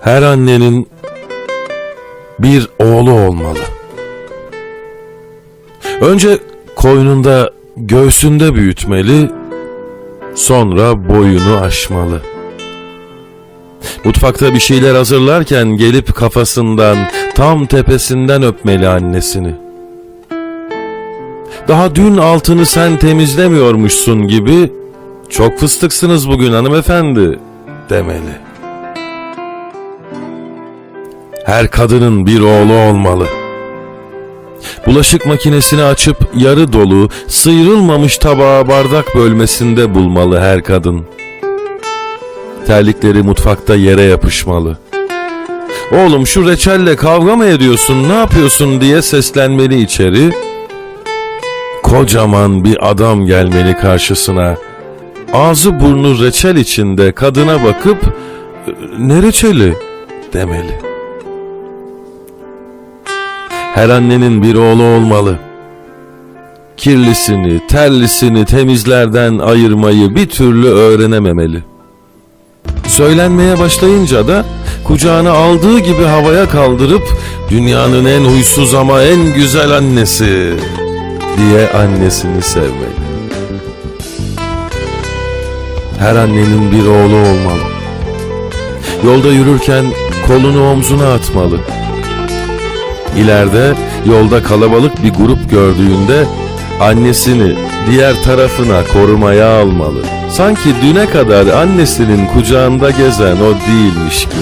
Her annenin bir oğlu olmalı. Önce koynunda, göğsünde büyütmeli, sonra boyunu aşmalı. Mutfakta bir şeyler hazırlarken gelip kafasından, tam tepesinden öpmeli annesini. Daha dün altını sen temizlemiyormuşsun gibi, çok fıstıksınız bugün hanımefendi demeli. Her kadının bir oğlu olmalı. Bulaşık makinesini açıp yarı dolu, sıyrılmamış tabağa bardak bölmesinde bulmalı her kadın. Terlikleri mutfakta yere yapışmalı. Oğlum şu reçelle kavga mı ediyorsun, ne yapıyorsun diye seslenmeli içeri. Kocaman bir adam gelmeli karşısına. Ağzı burnu reçel içinde kadına bakıp ne reçeli demeli. Her annenin bir oğlu olmalı. Kirlisini, terlisini temizlerden ayırmayı bir türlü öğrenememeli. Söylenmeye başlayınca da kucağına aldığı gibi havaya kaldırıp dünyanın en huysuz ama en güzel annesi diye annesini sevmeli. Her annenin bir oğlu olmalı. Yolda yürürken kolunu omzuna atmalı. İleride yolda kalabalık bir grup gördüğünde annesini diğer tarafına korumaya almalı. Sanki düne kadar annesinin kucağında gezen o değilmiş gibi.